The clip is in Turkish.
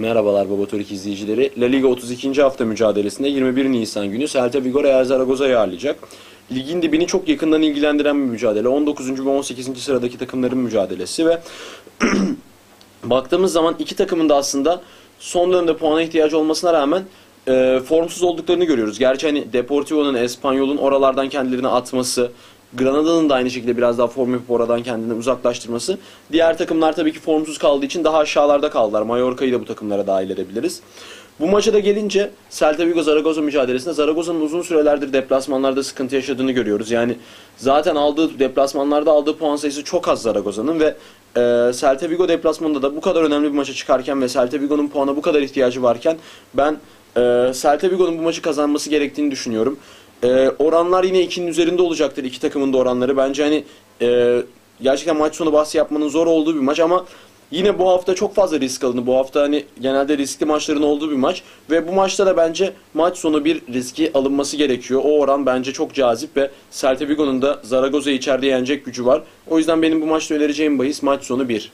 Merhabalar Baba Türk izleyicileri. La Liga 32. hafta mücadelesinde 21 Nisan günü Celta Vigo Real Zaragoza'yı ağırlayacak. Ligin dibini çok yakından ilgilendiren bir mücadele. 19. ve 18. sıradaki takımların mücadelesi ve baktığımız zaman iki takımın da aslında son dönemde puana ihtiyacı olmasına rağmen e, formsuz olduklarını görüyoruz. Gerçi hani Deportivo'nun, Espanyol'un oralardan kendilerini atması, Granada'nın da aynı şekilde biraz daha form yapıp oradan kendini uzaklaştırması. Diğer takımlar tabii ki formsuz kaldığı için daha aşağılarda kaldılar. Mallorca'yı da bu takımlara dahil edebiliriz. Bu maça da gelince Celta Vigo Zaragoza mücadelesinde Zaragoza'nın uzun sürelerdir deplasmanlarda sıkıntı yaşadığını görüyoruz. Yani zaten aldığı deplasmanlarda aldığı puan sayısı çok az Zaragoza'nın ve e, Celta Vigo deplasmanında da bu kadar önemli bir maça çıkarken ve Celta Vigo'nun puana bu kadar ihtiyacı varken ben e, Celta Vigo'nun bu maçı kazanması gerektiğini düşünüyorum. E, oranlar yine 2'nin üzerinde olacaktır iki takımın da oranları. Bence hani e, gerçekten maç sonu bahsi yapmanın zor olduğu bir maç ama yine bu hafta çok fazla risk alındı. Bu hafta hani genelde riskli maçların olduğu bir maç ve bu maçta da bence maç sonu bir riski alınması gerekiyor. O oran bence çok cazip ve Celta Vigo'nun da Zaragoza'yı içeride yenecek gücü var. O yüzden benim bu maçta önereceğim bahis maç sonu 1.